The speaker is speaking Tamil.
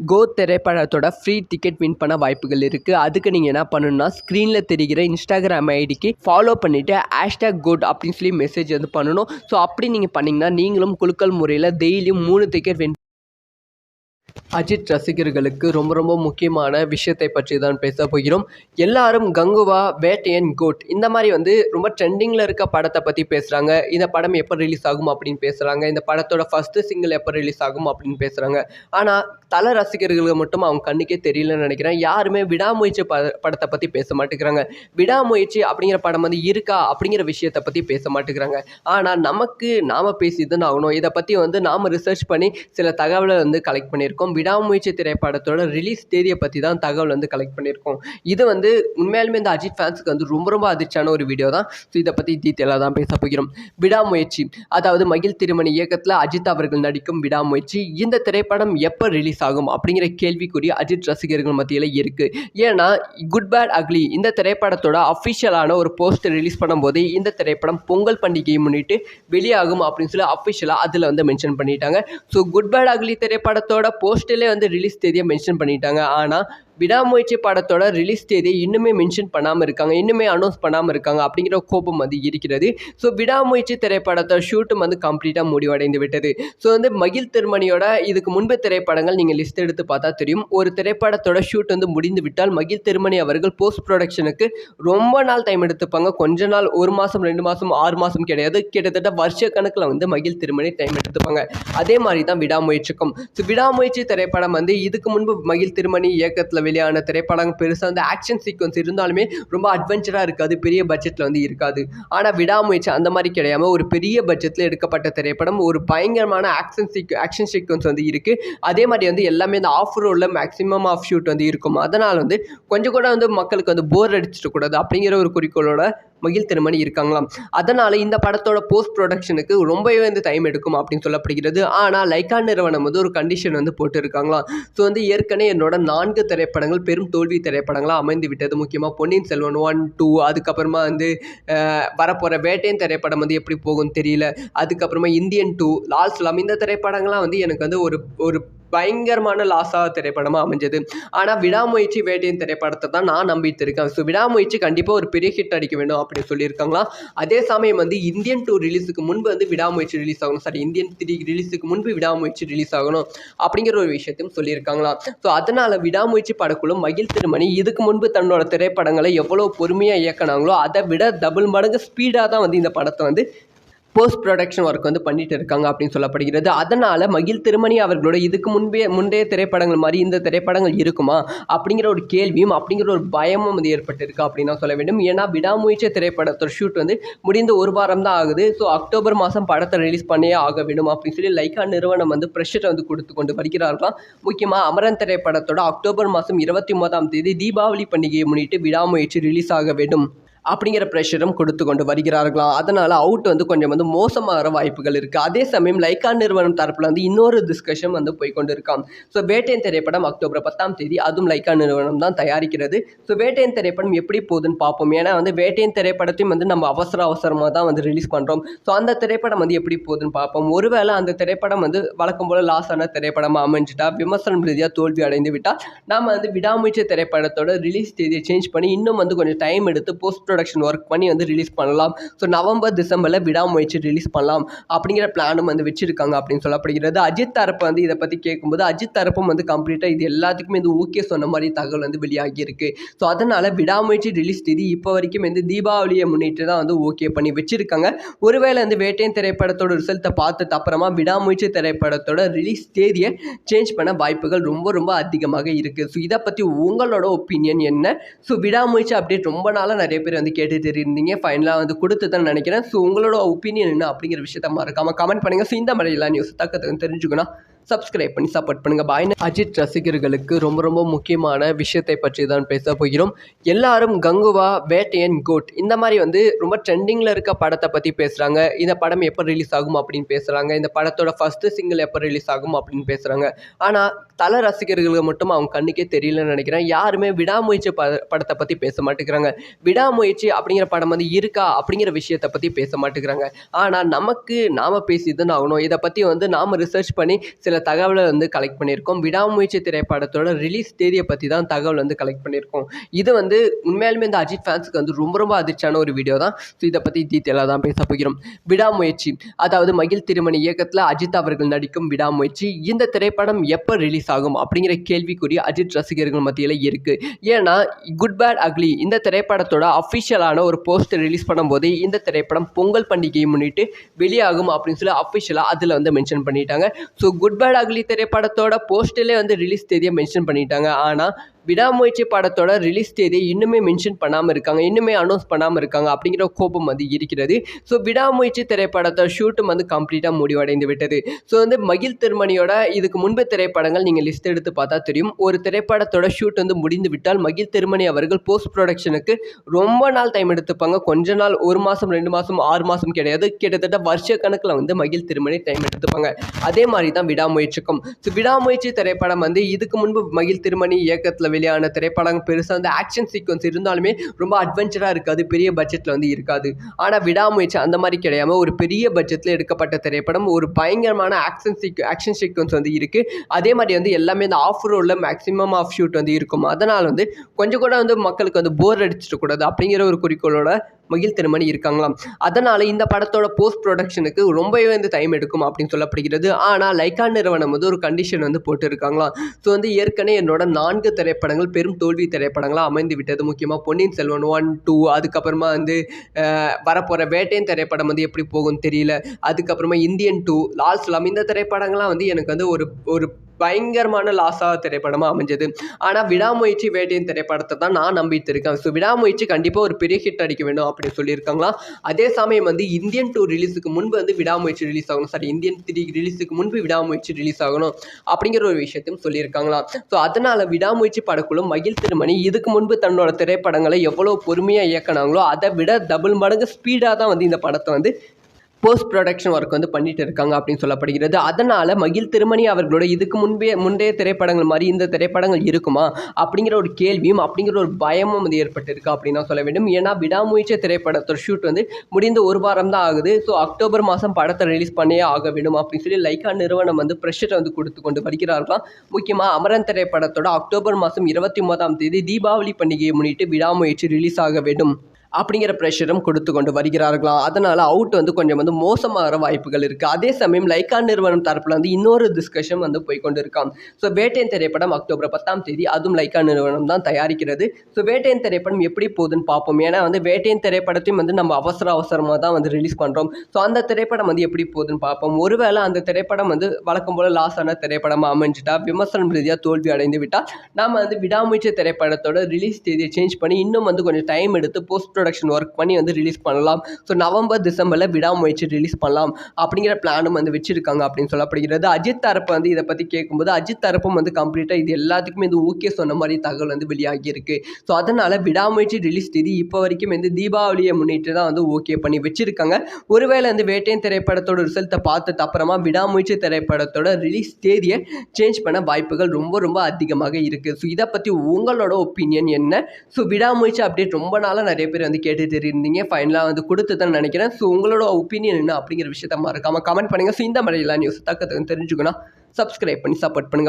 கோ திரைப்படத்தோட ஃப்ரீ டிக்கெட் வின் பண்ண வாய்ப்புகள் இருக்குது அதுக்கு நீங்கள் என்ன பண்ணணும்னா ஸ்க்ரீனில் தெரிகிற இன்ஸ்டாகிராம் ஐடிக்கு ஃபாலோ பண்ணிவிட்டு ஹேஷ்டேக் கோட் அப்படின்னு சொல்லி மெசேஜ் வந்து பண்ணணும். ஸோ அப்படி நீங்கள் பண்ணிங்கன்னா நீங்களும் குலுக்கல் முறையில் டெய்லியும் மூணு டிக்கெட் வின் அஜித் ரசிகர்களுக்கு ரொம்ப ரொம்ப முக்கியமான விஷயத்தை பற்றி தான் பேச போகிறோம். எல்லாரும் கங்குவா வேட்டையன் கோட் இந்த மாதிரி வந்து ரொம்ப ட்ரெண்டிங்கில் இருக்க படத்தை பற்றி பேசுகிறாங்க இந்த படம் எப்போ ரிலீஸ் ஆகும் அப்படின்னு பேசுகிறாங்க இந்த படத்தோட ஃபஸ்ட்டு சிங்கிள் எப்போ ரிலீஸ் ஆகும் அப்படின்னு பேசுகிறாங்க ஆனால் தல ரசிகர்களுக்கு மட்டும் அவங்க கண்ணுக்கே தெரியலன்னு நினைக்கிறேன். யாருமே விடாமுயற்சி ப படத்தை பற்றி பேச மாட்டேங்கிறாங்க. விடாமுயற்சி அப்படிங்கிற படம் வந்து இருக்கா அப்படிங்கிற விஷயத்தை பற்றி பேச மாட்டேங்கிறாங்க. ஆனால் நமக்கு நாம் பேசி தான் ஆகணும். இதை பற்றி வந்து நாம் ரிசர்ச் பண்ணி சில தகவலை வந்து கலெக்ட் பண்ணியிருக்கோம். விடாமுயற்சி திரைப்படத்தோட ரிலீஸ் தேதியை பற்றி தான் தகவல் வந்து கலெக்ட் பண்ணியிருக்கோம். இது வந்து உண்மையாலுமே இந்த அஜித் ஃபேன்ஸுக்கு வந்து ரொம்ப ரொம்ப அதிர்ச்சியான ஒரு வீடியோ தான். ஸோ இதை பற்றி டீட்டெயிலாக தான் பேச போகிறோம். விடாமுயற்சி. அதாவது மகிழ் திருமணி இயக்கத்தில் அஜித் அவர்கள் நடிக்கும் விடாமுயற்சி இந்த திரைப்படம் எப்போ ரிலீஸ் ஆகும் அப்படிங்கிற கேள்விக்குறி அஜித் ரசிகர்கள் மத்தியில் இருக்குது ஏன்னா குட் பேட் அக்லி இந்த திரைப்படத்தோட அஃபிஷியலான ஒரு போஸ்டர் ரிலீஸ் பண்ணும்போது இந்த திரைப்படம் பொங்கல் பண்டிகையை முன்னிட்டு வெளியாகும் அப்படின்னு சொல்லி அஃபிஷியலாக அதில் வந்து மென்ஷன் பண்ணிட்டாங்க. ஸோ குட் பேட் அக்லி திரைப்படத்தோட போஸ்டர்லேயே வந்து ரிலீஸ் தேதியை மென்ஷன் பண்ணிட்டாங்க. ஆனால் விடாமுயற்சி படத்தோட ரிலீஸ் தேதியை இன்னுமே மென்ஷன் பண்ணாமல் இருக்காங்க. இன்னுமே அனௌன்ஸ் பண்ணாமல் இருக்காங்க அப்படிங்கிற கோபம் வந்து இருக்கிறது. ஸோ விடாமுயற்சி திரைப்படத்தோட ஷூட்டும் வந்து கம்ப்ளீட்டாக முடிவடைந்து விட்டது. ஸோ வந்து மகிழ் திருமணியோட இதுக்கு முன்பு திரைப்படங்கள் நீங்கள் லிஸ்ட் எடுத்து பார்த்தா தெரியும். ஒரு திரைப்படத்தோட ஷூட் வந்து முடிந்து விட்டால் மகிழ் திருமணி அவர்கள் போஸ்ட் ப்ரொடக்ஷனுக்கு ரொம்ப நாள் டைம் எடுத்துப்பாங்க. கொஞ்ச நாள் ஒரு மாதம் ரெண்டு மாதம் ஆறு மாதம் கிடையாது. கிட்டத்தட்ட வருஷ கணக்கில் வந்து மகிழ் திருமணி டைம் எடுத்துப்பாங்க. அதே மாதிரி தான் விடாமுயற்சிக்கும். ஸோ விடாமுயற்சி திரைப்படம் வந்து இதுக்கு முன்பு மகிழ் திருமணி இயக்கத்தில் வெளியான திரைப்படம் பெருசாக வந்து ஆக்ஷன் சீக்வன்ஸ் இருந்தாலுமே ரொம்ப அட்வென்ச்சராக இருக்காது பெரிய பட்ஜெட்டில் வந்து இருக்காது. ஆனால் விடாமுயற்சி அந்த மாதிரி கிடையாமல் ஒரு பெரிய பட்ஜெட்டில் எடுக்கப்பட்ட திரைப்படம் ஒரு பயங்கரமான ஆக்ஷன் சீக் ஆக்ஷன் சீக்வன்ஸ் வந்து இருக்குது அதே மாதிரி வந்து எல்லாமே இந்த ஆஃப் ரோடில் மேக்ஸிமம் ஆஃப் ஷூட் வந்து இருக்கும். அதனால் வந்து கொஞ்சம் கூட வந்து மக்களுக்கு வந்து போர் அடிச்சிடக்கூடாது அப்படிங்கிற ஒரு குறிக்கோளோட மகிழ் திருமணி இருக்காங்களாம். அதனால் இந்த படத்தோட போஸ்ட் ப்ரொடக்ஷனுக்கு ரொம்பவே வந்து டைம் எடுக்கும் அப்படின்னு சொல்லப்படுகிறது. ஆனால் லைக்கா நிறுவனம் வந்து ஒரு கண்டிஷன் வந்து போட்டிருக்காங்களாம். ஸோ வந்து ஏற்கனவே என்னோட நான்கு திரைப்படங்கள் பெரும் தோல்வி திரைப்படங்களாக அமைந்து விட்டது. முக்கியமாக பொன்னியின் செல்வன் ஒன் டூ அதுக்கப்புறமா வந்து வரப்போகிற வேட்டையன் திரைப்படம் வந்து எப்படி போகும்னு தெரியல. அதுக்கப்புறமா இந்தியன் டூ லால் சலாம் இந்த திரைப்படங்கள்லாம் வந்து எனக்கு வந்து ஒரு ஒரு பயங்கரமான லாஸாக திரைப்படமாக அமைஞ்சது. ஆனால் விடாமுயற்சி வேட்டையின் திரைப்படத்தை தான் நான் நம்பிட்டு இருக்கேன் ஸோ விடாமுயற்சி கண்டிப்பாக ஒரு பெரிய ஹிட் அடிக்க வேண்டும் அப்படி சொல்லியிருக்காங்களா? அதே சமயம் வந்து இந்தியன் டூ ரிலீஸுக்கு முன்பு வந்து விடாமுயற்சி ரிலீஸ் ஆகணும். சாரி இந்தியன் த்ரீ ரிலீஸுக்கு முன்பு விடாமுயற்சி ரிலீஸ் ஆகணும் அப்படிங்கிற ஒரு விஷயத்தையும் சொல்லியிருக்காங்களா? ஸோ அதனால் விடாமுயற்சி படக்குழு மகிழ் திருமணி இதுக்கு முன்பு தன்னோட திரைப்படங்களை எவ்வளோ பொறுமையாக இயக்குனாங்களோ அதை விட டபுள் மடங்கு ஸ்பீடாக தான் வந்து இந்த படத்தை வந்து போஸ்ட் ப்ரொடக்ஷன் ஒர்க் வந்து பண்ணிட்டு இருக்காங்க அப்படின்னு சொல்லப்படுகிறது. அதனால் மகிழ் திருமணி அவர்களோட இதுக்கு முன்பே முந்தைய திரைப்படங்கள் மாதிரி இந்த திரைப்படங்கள் இருக்குமா? அப்படிங்கிற ஒரு கேள்வியும் அப்படிங்கிற ஒரு பயமும் வந்து ஏற்பட்டிருக்கு அப்படின்னு சொல்ல வேண்டும். ஏன்னா விடாமுயற்சி திரைப்படத்தோட ஷூட் வந்து முடிந்து ஒரு வாரம் தான் ஆகுது. ஸோ அக்டோபர் மாதம் படத்தை ரிலீஸ் பண்ணியே ஆக வேண்டும் அப்படின்னு சொல்லி லைக்கா நிறுவனம் வந்து ப்ரெஷர் வந்து கொடுத்து கொண்டு வருகிறார்களாம். முக்கியமாக அமரன் திரைப்படத்தோட அக்டோபர் மாதம் இருபத்தி ஒன்பதாம் தேதி தீபாவளி பண்டிகையை முன்னிட்டு விடாமுயற்சி ரிலீஸ் ஆக வேண்டும். அப்படிங்கிற ப்ரெஷரும் கொடுத்து கொண்டு வருகிறார்களாம் அதனால் அவுட் வந்து கொஞ்சம் வந்து மோசமாகிற வாய்ப்புகள் இருக்குது அதே சமயம் லைக்கா நிறுவனம் தரப்பில் வந்து இன்னொரு டிஸ்கஷன் வந்து போய்கொண்டு இருக்கான் ஸோ வேட்டையன் திரைப்படம் அக்டோபர் பத்தாம் தேதி அதுவும் லைக்கா நிறுவனம் தான் தயாரிக்கிறது. ஸோ வேட்டையன் திரைப்படம் எப்படி போகுதுன்னு பார்ப்போம். ஏன்னா வந்து வேட்டையன் திரைப்படத்தையும் வந்து நம்ம அவசர அவசரமாக தான் வந்து ரிலீஸ் பண்ணுறோம் ஸோ அந்த திரைப்படம் வந்து எப்படி போகுதுன்னு பார்ப்போம். ஒருவேளை அந்த திரைப்படம் வந்து வழக்கம் போல் லாஸ் ஆன திரைப்படமாக அமைஞ்சிட்டா விமர்சனம் ரீதியாக தோல்வி அடைந்து விட்டால் நாம் வந்து விடாமுயற்சி திரைப்படத்தோட ரிலீஸ் தேதியை சேஞ்ச் பண்ணி இன்னும் வந்து கொஞ்சம் டைம் எடுத்து போஸ்ட் ப்ரொடக்ஷன் ஒர்க் பண்ணி வந்து ரிலீஸ் பண்ணலாம். ஸோ நவம்பர் டிசம்பரில் விடாமுயற்சி ரிலீஸ் பண்ணலாம். அப்படிங்கிற பிளானும் வந்து வச்சுருக்காங்க அப்படின்னு சொல்லப்படுகிறது. அஜித் தரப்பு வந்து இதை பற்றி கேட்கும்போது அஜித் தரப்பும் வந்து கம்ப்ளீட்டாக இது எல்லாத்துக்குமே வந்து ஓகே சொன்ன மாதிரி தகவல் வந்து வெளியாகியிருக்கு. ஸோ அதனால் விடாமுயற்சி ரிலீஸ் தேதி இப்போ வரைக்கும் வந்து தீபாவளியை முன்னிட்டு தான் வந்து ஓகே பண்ணி வச்சுருக்காங்க. ஒருவேளை வந்து வேட்டையன் திரைப்படத்தோட ரிசல்ட்டை பார்த்தது அப்புறமா விடாமுயற்சி திரைப்படத்தோட ரிலீஸ் தேதியை சேஞ்ச் பண்ண வாய்ப்புகள் ரொம்ப ரொம்ப அதிகமாக இருக்குது ஸோ இதை பற்றி உங்களோட ஒப்பீனியன் என்ன? ஸோ விடாமுயற்சி அப்டேட் ரொம்ப நாளாக நிறைய பேர் வந்து கேட்டுட்டு இருந்தீங்க ஃபைனலாக வந்து கொடுத்து தான் நினைக்கிறேன். ஸோ உங்களோட ஒப்பீனியன் என்ன அப்படிங்கிற விஷயத்த மறக்காமல் கமெண்ட் பண்ணுங்கள் ஸோ இந்த மாதிரி எல்லா நியூஸ் தக்கத்துக்கு தெரிஞ்சுக்கணும். சப்ஸ்கிரைப் பண்ணி சப்போர்ட் பண்ணுங்கள் பாய் அஜித் ரசிகர்களுக்கு ரொம்ப ரொம்ப முக்கியமான விஷயத்தை பற்றி தான் பேச போகிறோம். எல்லாரும் கங்குவா வேட்டையன் கோட் இந்த மாதிரி வந்து ரொம்ப ட்ரெண்டிங்கில் இருக்க படத்தை பற்றி பேசுகிறாங்க இந்த படம் எப்போ ரிலீஸ் ஆகும் அப்படின்னு பேசுகிறாங்க இந்த படத்தோட ஃபஸ்ட்டு சிங்கிள் எப்போ ரிலீஸ் ஆகும் அப்படின்னு பேசுகிறாங்க ஆனால் தல ரசிகர்களுக்கு மட்டும் அவங்க கண்ணுக்கே தெரியலன்னு நினைக்கிறேன். யாருமே விடாமுயற்சி ப படத்தை பற்றி பேச மாட்டேங்கிறாங்க. விடாமுயற்சி அப்படிங்கிற படம் வந்து இருக்கா அப்படிங்கிற விஷயத்தை பற்றி பேச மாட்டேங்கிறாங்க. ஆனால் நமக்கு நாம் பேசி தான் ஆகணும். இதை பற்றி வந்து நாம் ரிசர்ச் பண்ணி சில தகவலை வந்து கலெக்ட் பண்ணியிருக்கோம். விடாமுயற்சி திரைப்படத்தோட ரிலீஸ் தேதியை பற்றி தான் தகவல் வந்து கலெக்ட் பண்ணியிருக்கோம். இது வந்து உண்மையாலுமே இந்த அஜித் ஃபேன்ஸுக்கு வந்து ரொம்ப ரொம்ப அதிர்ச்சியான ஒரு வீடியோ தான். ஸோ இதை பற்றி டீட்டெயிலாக தான் பேச போகிறோம். விடாமுயற்சி. அதாவது மகிழ் திருமணி இயக்கத்தில் அஜித் அவர்கள் நடிக்கும் விடாமுயற்சி. இந்த திரைப்படம் எப்போ ரிலீஸ் ஆகும் அப்படிங்கிற கேள்விக்குறி அஜித் ரசிகர்கள் மத்தியில் இருக்குது ஏன்னா குட் பேட் அக்லி இந்த திரைப்படத்தோட அஃபிஷியலான ஒரு போஸ்டர் ரிலீஸ் பண்ணும்போது இந்த திரைப்படம் பொங்கல் பண்டிகையை முன்னிட்டு வெளியாகும் அப்படின்னு சொல்லி அஃபிஷியலாக அதில் வந்து மென்ஷன் பண்ணிட்டாங்க. ஸோ குட் பேட் அக்லி திரைப்படத்தோட போஸ்டர்லேயே வந்து ரிலீஸ் தேதியை மென்ஷன் பண்ணிட்டாங்க. ஆனால் விடாமுயற்சி படத்தோட ரிலீஸ் தேதியை இன்னுமே மென்ஷன் பண்ணாமல் இருக்காங்க. இன்னுமே அனௌன்ஸ் பண்ணாமல் இருக்காங்க அப்படிங்கிற கோபம் வந்து இருக்கிறது. ஸோ விடாமுயற்சி திரைப்படத்தோட ஷூட்டும் வந்து கம்ப்ளீட்டாக முடிவடைந்து விட்டது. ஸோ வந்து மகிழ் திருமணியோட இதுக்கு முன்பு திரைப்படங்கள் நீங்கள் லிஸ்ட் எடுத்து பார்த்தா தெரியும். ஒரு திரைப்படத்தோட ஷூட் வந்து முடிந்து விட்டால் மகிழ் திருமணி அவர்கள் போஸ்ட் ப்ரொடக்ஷனுக்கு ரொம்ப நாள் டைம் எடுத்துப்பாங்க. கொஞ்ச நாள் ஒரு மாதம் ரெண்டு மாதம் ஆறு மாதம் கிடையாது. கிட்டத்தட்ட வருஷ கணக்கில் வந்து மகிழ் திருமணி டைம் எடுத்துப்பாங்க. அதே மாதிரி தான் விடாமுயற்சிக்கும். ஸோ விடாமுயற்சி திரைப்படம் வந்து இதுக்கு முன்பு மகிழ் திருமணி இயக்கத்தில் வெளியான திரைப்படம் பெருசாக வந்து ஆக்ஷன் சீக்வன்ஸ் இருந்தாலுமே ரொம்ப அட்வென்ச்சராக இருக்காது பெரிய பட்ஜெட்டில் வந்து இருக்காது. ஆனால் விடாமுயற்சி அந்த மாதிரி கிடையாமல் ஒரு பெரிய பட்ஜெட்டில் எடுக்கப்பட்ட திரைப்படம் ஒரு பயங்கரமான ஆக்ஷன் சீக் ஆக்ஷன் சீக்வன்ஸ் வந்து இருக்குது அதே மாதிரி வந்து எல்லாமே இந்த ஆஃப் ரோடில் மேக்ஸிமம் ஆஃப் ஷூட் வந்து இருக்கும். அதனால் வந்து கொஞ்சம் கூட வந்து மக்களுக்கு வந்து போர் அடிச்சிடக்கூடாது அப்படிங்கிற ஒரு குறிக்கோளோட மகிழ் திருமணி இருக்காங்களாம். அதனால் இந்த படத்தோட போஸ்ட் ப்ரொடக்ஷனுக்கு ரொம்பவே வந்து டைம் எடுக்கும் அப்படின்னு சொல்லப்படுகிறது. ஆனால் லைக்கா நிறுவனம் வந்து ஒரு கண்டிஷன் வந்து போட்டிருக்காங்களாம். ஸோ வந்து ஏற்கனவே என்னோட நான்கு திரைப்படங்கள் பெரும் தோல்வி திரைப்படங்களாக அமைந்து விட்டது. முக்கியமாக பொன்னியின் செல்வன் ஒன் டூ அதுக்கப்புறமா வந்து வரப்போகிற வேட்டையன் திரைப்படம் வந்து எப்படி போகும்னு தெரியல. அதுக்கப்புறமா இந்தியன் டூ லால் சலாம் இந்த திரைப்படங்கள்லாம் வந்து எனக்கு வந்து ஒரு ஒரு பயங்கரமான லாஸாக திரைப்படமாக அமைஞ்சது. ஆனால் விடாமுயற்சி வேட்டையின் திரைப்படத்தை தான் நான் நம்பிட்டு இருக்கேன் ஸோ விடாமுயற்சி கண்டிப்பாக ஒரு பெரிய ஹிட் அடிக்க வேண்டும் அப்படின்னு சொல்லியிருக்காங்களாம். அதே சமயம் வந்து இந்தியன் டூ ரிலீஸுக்கு முன்பு வந்து விடாமுயற்சி ரிலீஸ் ஆகணும். சாரி இந்தியன் த்ரீ ரிலீஸுக்கு முன்பு விடாமுயற்சி ரிலீஸ் ஆகணும் அப்படிங்கிற ஒரு விஷயத்தையும் சொல்லியிருக்காங்களாம். ஸோ அதனால் விடாமுயற்சி படக்குழு மகிழ் திருமணி இதுக்கு முன்பு தன்னோட திரைப்படங்களை எவ்வளோ பொறுமையாக இயக்குனாங்களோ அதை விட டபுள் மடங்கு ஸ்பீடாக தான் வந்து இந்த படத்தை வந்து போஸ்ட் ப்ரொடக்ஷன் ஒர்க் வந்து பண்ணிட்டு இருக்காங்க அப்படின்னு சொல்லப்படுகிறது. அதனால் மகிழ் திருமணி அவர்களோட இதுக்கு முன்பே முந்தைய திரைப்படங்கள் மாதிரி இந்த திரைப்படங்கள் இருக்குமா? அப்படிங்கிற ஒரு கேள்வியும் அப்படிங்கிற ஒரு பயமும் வந்து ஏற்பட்டிருக்கு அப்படின்னு சொல்ல வேண்டும். ஏன்னா விடாமுயற்சி திரைப்படத்தோட ஷூட் வந்து முடிந்து ஒரு வாரம் தான் ஆகுது. ஸோ அக்டோபர் மாதம் படத்தை ரிலீஸ் பண்ணியே ஆக வேண்டும் அப்படின்னு சொல்லி லைக்கா நிறுவனம் வந்து ப்ரெஷரை வந்து கொடுத்து கொண்டு வருகிறார்களாம். முக்கியமாக அமரன் திரைப்படத்தோட அக்டோபர் மாதம் இருபத்தி ஒன்பதாம் தேதி தீபாவளி பண்டிகையை முன்னிட்டு விடாமுயற்சி ரிலீஸ் ஆக வேண்டும். அப்படிங்கிற ப்ரெஷரும் கொடுத்து கொண்டு வருகிறார்களாம் அதனால் அவுட் வந்து கொஞ்சம் வந்து மோசமாகிற வாய்ப்புகள் இருக்குது அதே சமயம் லைக்கா நிறுவனம் தரப்பில் வந்து இன்னொரு டிஸ்கஷன் வந்து போய்கொண்டு இருக்கான் ஸோ வேட்டையன் திரைப்படம் அக்டோபர் பத்தாம் தேதி அதுவும் லைக்கா நிறுவனம் தான் தயாரிக்கிறது. ஸோ வேட்டையன் திரைப்படம் எப்படி போகுதுன்னு பார்ப்போம் ஏன்னா வந்து வேட்டையன் திரைப்படத்தையும் வந்து நம்ம அவசர அவசரமாக தான் வந்து ரிலீஸ் பண்ணுறோம் ஸோ அந்த திரைப்படம் வந்து எப்படி போகுதுன்னு பார்ப்போம் ஒருவேளை அந்த திரைப்படம் வந்து வழக்கம் போல் லாஸ் ஆன திரைப்படமாக அமைஞ்சிட்டா விமர்சனம் ரீதியாக தோல்வி அடைந்து விட்டால் நாம் வந்து விடாமுயற்சி திரைப்படத்தோட ரிலீஸ் தேதியை சேஞ்ச் பண்ணி இன்னும் வந்து கொஞ்சம் டைம் எடுத்து போஸ்ட் ப்ரொடக்ஷன் ஒர்க் பண்ணி வந்து ரிலீஸ் பண்ணலாம். ஸோ நவம்பர் டிசம்பரில் விடாமுயற்சி ரிலீஸ் பண்ணலாம் அப்படிங்கிற பிளானும் வந்து வச்சுருக்காங்க அப்படின்னு சொல்லப்படுகிறது. அஜித் தரப்பு வந்து இதை பற்றி கேட்கும்போது அஜித் தரப்பும் வந்து கம்ப்ளீட்டாக இது எல்லாத்துக்குமே வந்து ஓகே சொன்ன மாதிரி தகவல் வந்து வெளியாகியிருக்கு. ஸோ அதனால் விடாமுயற்சி ரிலீஸ் தேதி இப்போ வரைக்கும் வந்து தீபாவளியை முன்னிட்டு தான் வந்து ஓகே பண்ணி வச்சுருக்காங்க. ஒருவேளை வந்து வேட்டையன் திரைப்படத்தோட ரிசல்ட்டை பார்த்தது அப்புறமா விடாமுயற்சி திரைப்படத்தோட ரிலீஸ் தேதியை சேஞ்ச் பண்ண வாய்ப்புகள் ரொம்ப ரொம்ப அதிகமாக இருக்குது ஸோ இதை பற்றி உங்களோட ஒப்பீனியன் என்ன? ஸோ விடாமுயற்சி அப்டேட் ரொம்ப நாளாக நிறைய பேர் வந்து கேட்டுட்டு இருந்தீங்க ஃபைனலாக வந்து கொடுத்து தான் நினைக்கிறேன். ஸோ உங்களோட ஒப்பீனியன் என்ன அப்படிங்கிற விஷயத்த மறக்காமல் கமெண்ட் பண்ணுங்கள் ஸோ இந்த மாதிரிலாம் நியூஸ் தக்கத்துக்கு தெரிஞ்சுக்கணும். சப்ஸ்கிரைப் பண்ணி சப்போர்ட் பண்ணுங்கள்